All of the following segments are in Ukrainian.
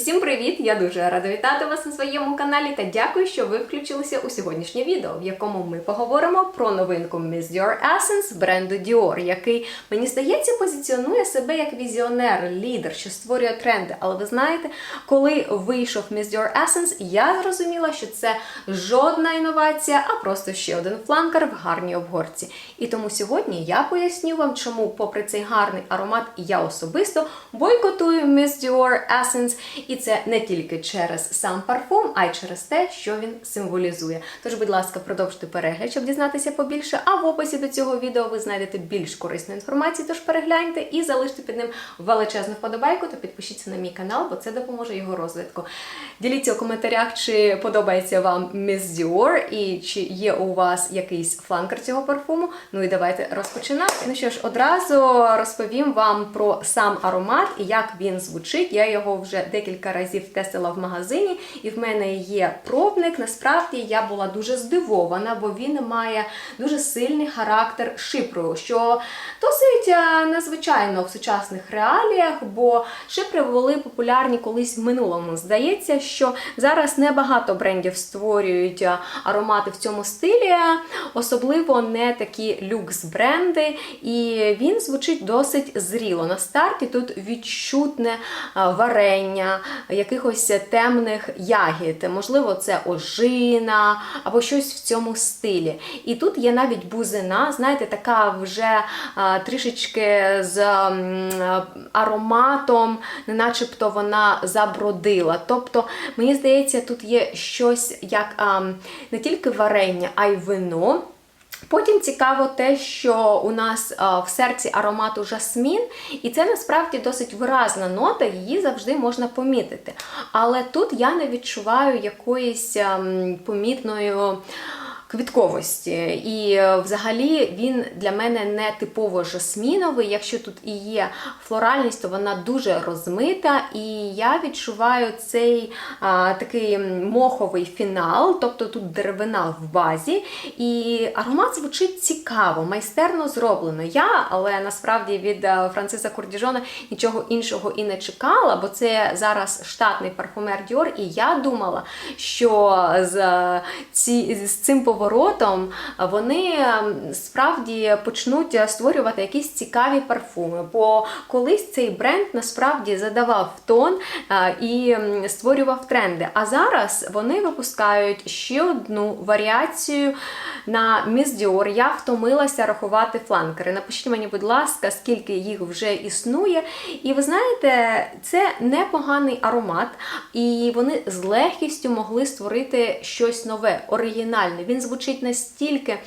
Усім привіт! Я дуже рада вітати вас на своєму каналі та дякую, що ви включилися у сьогоднішнє відео, в якому ми поговоримо про новинку Miss Dior Essence бренду Dior, який, мені здається, позиціонує себе як візіонер, лідер, що створює тренди. Але ви знаєте, коли вийшов Miss Dior Essence, я зрозуміла, що це жодна інновація, а просто ще один фланкер в гарній обгорці. І тому сьогодні я поясню вам, чому, попри цей гарний аромат, я особисто бойкотую Miss Dior Essence. І це не тільки через сам парфум, а й через те, що він символізує. Тож, будь ласка, продовжуйте перегляд, щоб дізнатися побільше. А в описі до цього відео ви знайдете більш корисної інформації. Тож перегляньте і залиште під ним величезну вподобайку та підпишіться на мій канал, бо це допоможе його розвитку. Діліться у коментарях, чи подобається вам Miss Dior і чи є у вас якийсь фланкер цього парфуму. Ну і давайте розпочинати. Ну що ж, одразу розповім вам про сам аромат і як він звучить. Я його вже декілька разів тестила в магазині, і в мене є пробник. Насправді я була дуже здивована, бо він має дуже сильний характер шипру, що досить е, незвичайно в сучасних реаліях, бо шипри були популярні колись в минулому. Здається, що зараз небагато брендів створюють е, аромати в цьому стилі, особливо не такі люкс-бренди, і він звучить досить зріло. На старті тут відчутне е, варення, якихось темних ягід. Можливо, це ожина або щось в цьому стилі. І тут є навіть бузина, знаєте, така вже трішечки з ароматом, начебто вона забродила. Тобто, мені здається, тут є щось як не тільки варення, а й вино. Потім цікаво те, що у нас а, в серці аромату жасмін, і це насправді досить виразна нота, її завжди можна помітити. Але тут я не відчуваю якоїсь ам, помітної квітковості. І е, взагалі він для мене не типово жасміновий. Якщо тут і є флоральність, то вона дуже розмита, і я відчуваю цей а, такий моховий фінал, тобто тут деревина в базі. І аромат звучить цікаво, майстерно зроблено. Я, але насправді від е, Франциса Курдіжона нічого іншого і не чекала, бо це зараз штатний парфумер Dior, і я думала, що з, е, ці, з цим поворотом вони ем, справді почнуть створювати якісь цікаві парфуми. Бо колись цей бренд насправді задавав тон е, і ем, створював тренди. А зараз вони випускають ще одну варіацію на Miss Dior. Я втомилася рахувати фланкери. Напишіть мені, будь ласка, скільки їх вже існує. І ви знаєте, це непоганий аромат, і вони з легкістю могли створити щось нове, оригінальне. Він звучить настільки.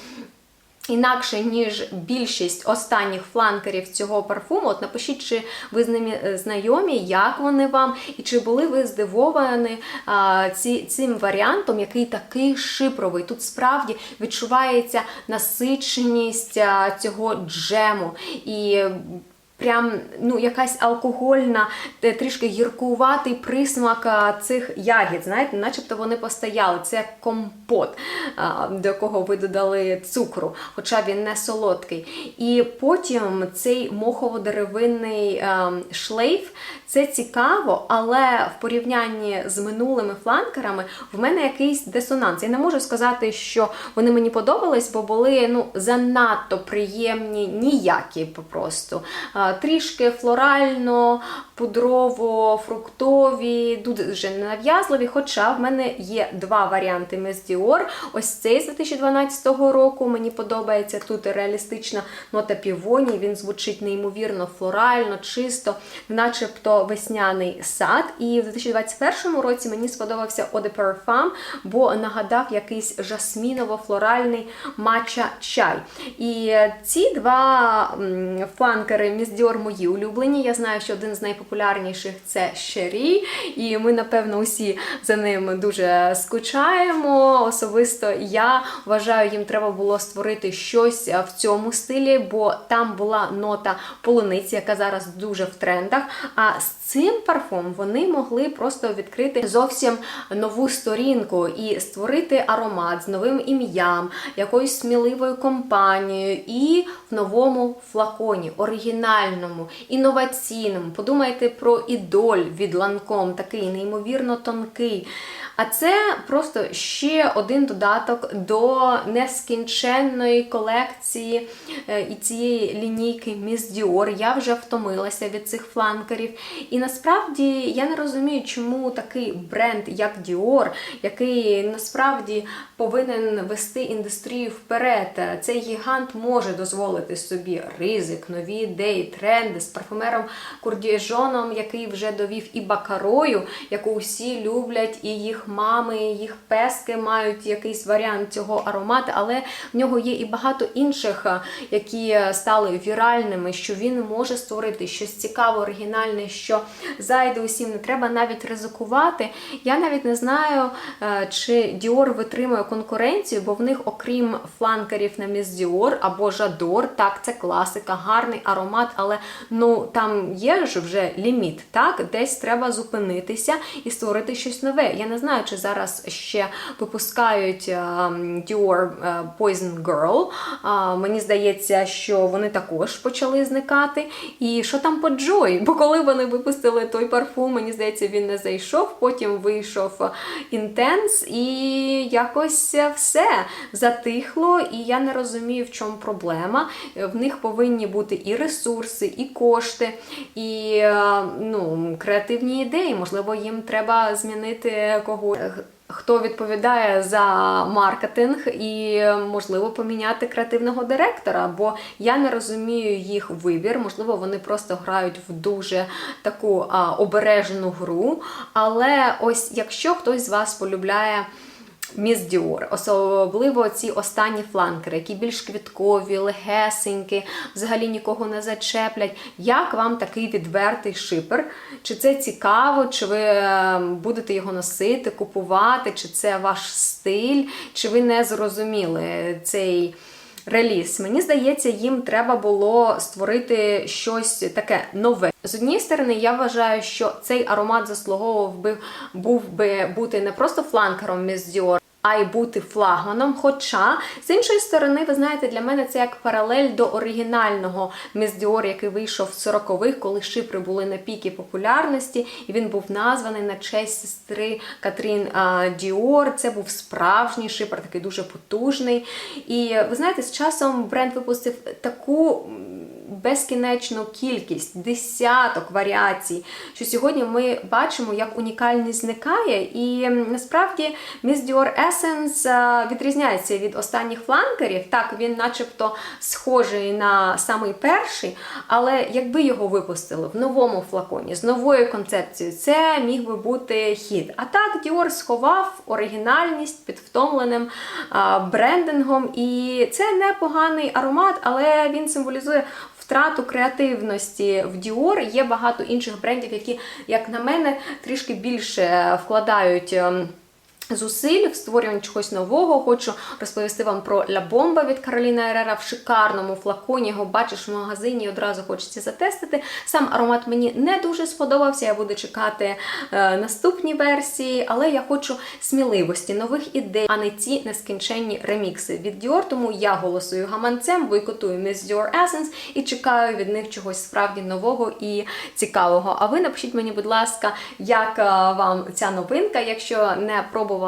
Інакше, ніж більшість останніх фланкерів цього парфуму. От напишіть, чи ви з ними е, знайомі, як вони вам, і чи були ви здивовані а, ці, цим варіантом, який такий шипровий. Тут справді відчувається насиченість а, цього джему. І Прям ну, якась алкогольна, трішки гіркуватий присмак цих ягід. Знаєте, начебто вони постояли. Це компот, до якого ви додали цукру, хоча він не солодкий. І потім цей мохово-деревинний шлейф. Це цікаво, але в порівнянні з минулими фланкерами в мене якийсь дисонанс. Я не можу сказати, що вони мені подобались, бо були ну, занадто приємні, ніякі просто. Трішки флорально, пудрово, фруктові, дуже ненав'язливі. Хоча в мене є два варіанти Miss Dior. Ось цей з 2012 року. Мені подобається тут реалістична нота півоні. Він звучить неймовірно флорально, чисто, начебто весняний сад. І в 2021 році мені сподобався Eau de Parfum, бо нагадав якийсь жасміново-флоральний матча чай. І ці два фланкери Miss Dior мої улюблені. Я знаю, що один з найпопулярніших це Шері, і ми, напевно, усі за ним дуже скучаємо. Особисто я вважаю, їм треба було створити щось в цьому стилі, бо там була нота полуниці, яка зараз дуже в трендах. А цим парфом вони могли просто відкрити зовсім нову сторінку і створити аромат з новим ім'ям, якоюсь сміливою компанією і в новому флаконі, оригінальному, інноваційному. Подумайте про ідоль від Ланком, такий неймовірно тонкий. А це просто ще один додаток до нескінченної колекції е, і цієї лінійки Miss Dior. Я вже втомилася від цих фланкерів. І насправді я не розумію, чому такий бренд, як Dior, який насправді повинен вести індустрію вперед. Цей гігант може дозволити собі ризик, нові ідеї, тренди з парфумером Курдіжоном, який вже довів і бакарою, яку усі люблять, і їх мами, їх пески мають якийсь варіант цього аромату, але в нього є і багато інших, які стали віральними, що він може створити щось цікаве, оригінальне, що зайде усім. Не треба навіть ризикувати. Я навіть не знаю, е, чи Dior витримує конкуренцію, бо в них, окрім фланкерів на Miss Dior або Жадор, так, це класика, гарний аромат, але ну там є ж вже ліміт, так? Десь треба зупинитися і створити щось нове. Я не знаю, чи зараз ще випускають е, Dior е, Poison Girl. Мені здається, що вони також почали зникати. І що там по Joy? Бо коли вони випустили той парфум, мені здається, він не зайшов. Потім вийшов Intense, і якось все затихло. І я не розумію, в чому проблема. В них повинні бути і ресурси, і кошти, і е, ну, креативні ідеї. Можливо, їм треба змінити когось. Хто відповідає за маркетинг і можливо поміняти креативного директора, бо я не розумію їх вибір. Можливо, вони просто грають в дуже таку а, обережну гру. Але ось якщо хтось з вас полюбляє. Міс Діор, особливо ці останні фланкери, які більш квіткові, легесенькі, взагалі нікого не зачеплять. Як вам такий відвертий шипер? Чи це цікаво, чи ви е, будете його носити, купувати, чи це ваш стиль, чи ви не зрозуміли цей. Реліз, мені здається, їм треба було створити щось таке нове. З однієї сторони, я вважаю, що цей аромат заслуговував би був би бути не просто фланкером Miss Dior, а й бути флагманом. Хоча, з іншої сторони, ви знаєте, для мене це як паралель до оригінального Miss Dior, який вийшов в 40-х, коли шипри були на піки популярності, і він був названий на честь сестри Катрін а, Діор. Це був справжній шипер, такий дуже потужний. І ви знаєте, з часом бренд випустив таку. Безкінечну кількість, десяток варіацій, що сьогодні ми бачимо, як унікальність зникає. І насправді Miss Dior Essence е, відрізняється від останніх фланкерів. Так, він начебто схожий на самий перший, але якби його випустили в новому флаконі з новою концепцією, це міг би бути хід. А так, Dior сховав оригінальність під втомленим брендингом. І це непоганий аромат, але він символізує. Втрату креативності в Dior. Є багато інших брендів, які, як на мене, трішки більше вкладають. Зусиль в створюванні чогось нового. Хочу розповісти вам про Ля Бомба від Кароліна Ерера в шикарному флаконі. Його бачиш в магазині і одразу хочеться затестити. Сам аромат мені не дуже сподобався. Я буду чекати е, наступні версії, але я хочу сміливості, нових ідей, а не ці нескінченні ремікси від Dior. Тому я голосую гаманцем, бойкотую Miss Dior Essence і чекаю від них чогось справді нового і цікавого. А ви напишіть мені, будь ласка, як е, вам ця новинка, якщо не пробували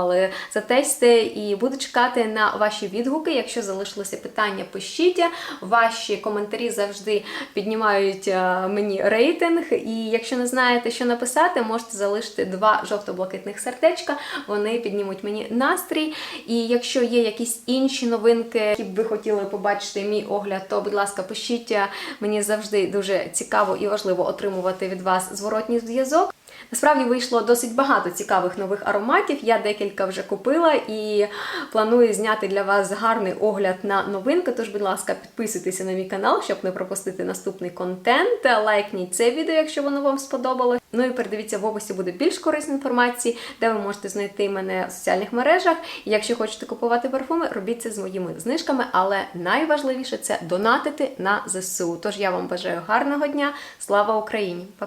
затести, і буду чекати на ваші відгуки. Якщо залишилося питання, пишіть. Ваші коментарі завжди піднімають е, мені рейтинг. І якщо не знаєте, що написати, можете залишити два жовто-блакитних сердечка. Вони піднімуть мені настрій. І якщо є якісь інші новинки, які б ви хотіли побачити мій огляд, то, будь ласка, пишіть. Мені завжди дуже цікаво і важливо отримувати від вас зворотній зв'язок. Насправді вийшло досить багато цікавих нових ароматів. Я декілька вже купила і планую зняти для вас гарний огляд на новинки. Тож, будь ласка, підписуйтеся на мій канал, щоб не пропустити наступний контент. Лайкніть це відео, якщо воно вам сподобалось. Ну і передивіться, в описі буде більш корисної інформації, де ви можете знайти мене в соціальних мережах. І якщо хочете купувати парфуми, робіть це з моїми знижками, але найважливіше це донатити на ЗСУ. Тож я вам бажаю гарного дня. Слава Україні! Па-па!